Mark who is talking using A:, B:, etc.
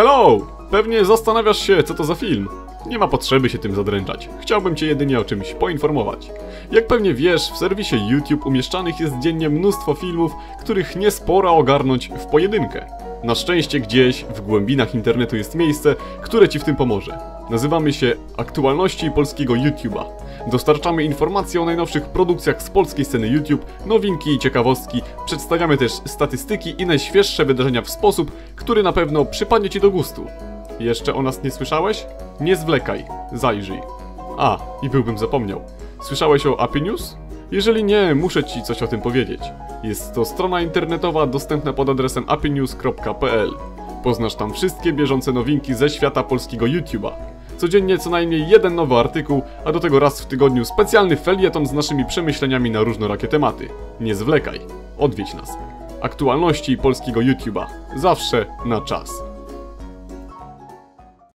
A: Hello! Pewnie zastanawiasz się, co to za film. Nie ma potrzeby się tym zadręczać. Chciałbym Cię jedynie o czymś poinformować. Jak pewnie wiesz, w serwisie YouTube umieszczanych jest dziennie mnóstwo filmów, których nie spora ogarnąć w pojedynkę. Na szczęście gdzieś w głębinach internetu jest miejsce, które Ci w tym pomoże. Nazywamy się Aktualności Polskiego YouTube'a. Dostarczamy informacje o najnowszych produkcjach z polskiej sceny YouTube, nowinki i ciekawostki, przedstawiamy też statystyki i najświeższe wydarzenia w sposób, który na pewno przypadnie Ci do gustu. Jeszcze o nas nie słyszałeś? Nie zwlekaj, zajrzyj. A, i byłbym zapomniał. Słyszałeś o API News? Jeżeli nie, muszę Ci coś o tym powiedzieć. Jest to strona internetowa dostępna pod adresem apinews.pl. Poznasz tam wszystkie bieżące nowinki ze świata polskiego YouTube'a. Codziennie co najmniej jeden nowy artykuł, a do tego raz w tygodniu specjalny felieton z naszymi przemyśleniami na różnorakie tematy. Nie zwlekaj, odwiedź nas. Aktualności polskiego YouTube'a. Zawsze na czas.